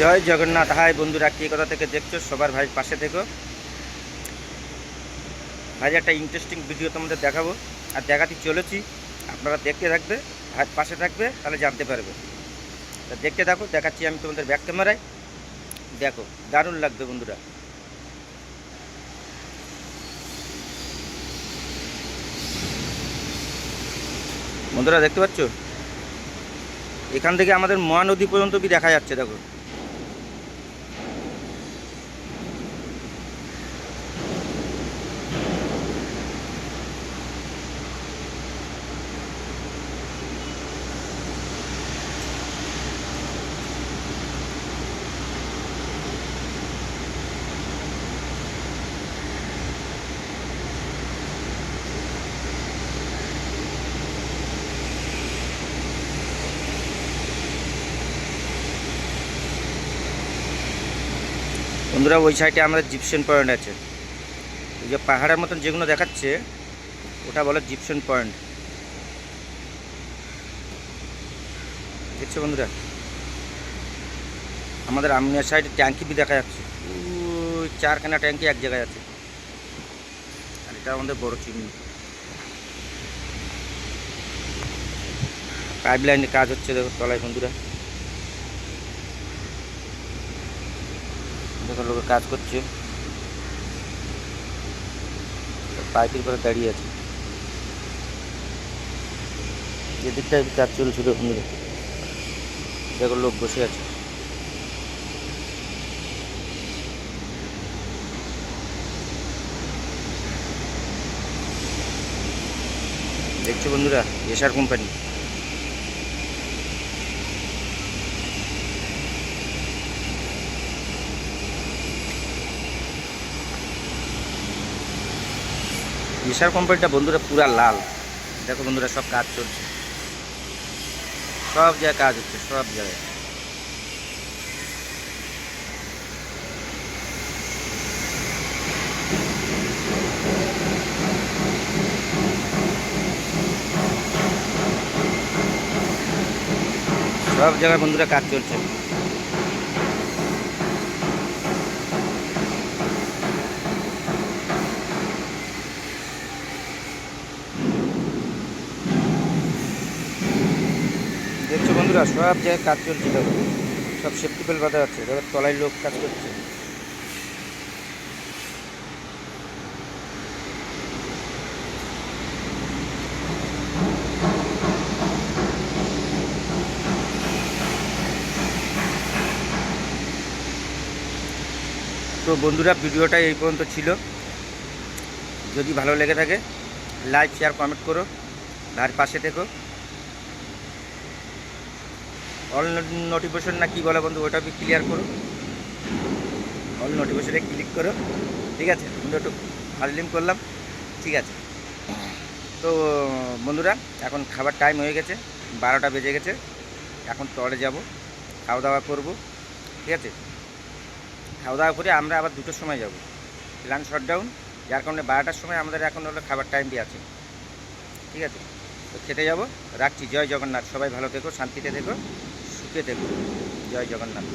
জয় Jagannath. High বন্ধুরা, কে কথা থেকে দেখছ? সবার ভাই, পাশে থেকো। ভাই, একটা ইন্টারেস্টিং ভিডিও তোমাদের দেখাবো। আর দেখাতে চলেছি। আপনারা দেখতে থাকবে ভাই পাশে থাকবে, তাহলে জানতে পারবে। তা দেখতে থাকো, দেখাচ্ছি আমি তোমাদের ব্যাক ক্যামেরায় দেখো, দারুণ লাগবে বন্ধুরা। বন্ধুরা, দেখতে পাচ্ছ? এখান থেকে আমাদের মহানদী পর্যন্ত কি দেখা যাচ্ছে, দেখো। বন্ধুরা, ওই সাইডে আমাদের জিপসেন পয়েন্ট আছে। ওই যে পাহাড়ের মতন যেগুলো দেখাচ্ছে, ওটা বলে জিপসেন পয়েন্ট। দেখছ বন্ধুরা? আমাদের আমনিয়া সাইডে ট্যাঙ্কি বি দেখা যাচ্ছে। ওই চারখানা ট্যাঙ্কি এক জায়গায় আছে। আর এটা আমাদের বড় চিমনি। পাইপ লাইনে কাজ হচ্ছে, দেখো তলায় বন্ধুরা। দেখো লোকে কাজ করছে। পাইপের করে দাঁড়িয়ে আছে। এদিকটায় কাজ চলছিল দেখো লোক বসে আছে। দেখছ বন্ধুরা এসআর কোম্পানি। এসআর কোম্পানিটা বন্ধুরা পুরা লাল। দেখো বন্ধুরা সব কাজ চলছে। সব জায়গায় কাজ হচ্ছে, সব জায়গায়। সব জায়গায় বন্ধুরা কাজ চলছে দেখছ বন্ধুরা সব জায়গায় কাজ চলছে দেখো। সব সেফটি বেল বাঁধা আছে দেখো তলায় লোক কাজ করছে। তো বন্ধুরা, ভিডিওটা এই পর্যন্ত ছিল। যদি ভালো লেগে থাকে লাইক শেয়ার কমেন্ট করো। আর পাশে থেকো। অল নোটিফিকেশন না কি বলে বন্ধু, ওটা ক্লিয়ার করো অল নোটিফিকেশনে ক্লিক করো ঠিক আছে, বন্ধু, একটু ফাজলিম করলাম। ঠিক আছে। তো, বন্ধুরা, এখন খাবার টাইম হয়ে গেছে, বারোটা বেজে গেছে। এখন টলে যাব খাওয়া দাওয়া করব। ঠিক আছে? খাওয়া দাওয়া করে আমরা আবার দুটোর সময় যাব। লাঞ্চ শটডাউন যার কারণে বারোটার সময় আমাদের এখন হলো খাবার টাইমটি আছে। ঠিক আছে? তো খেতে যাব। রাখছি। জয় জগন্নাথ। সবাই ভালো থেকো, শান্তিতে থেকো। সুখে থেকো জয় জগন্নাথ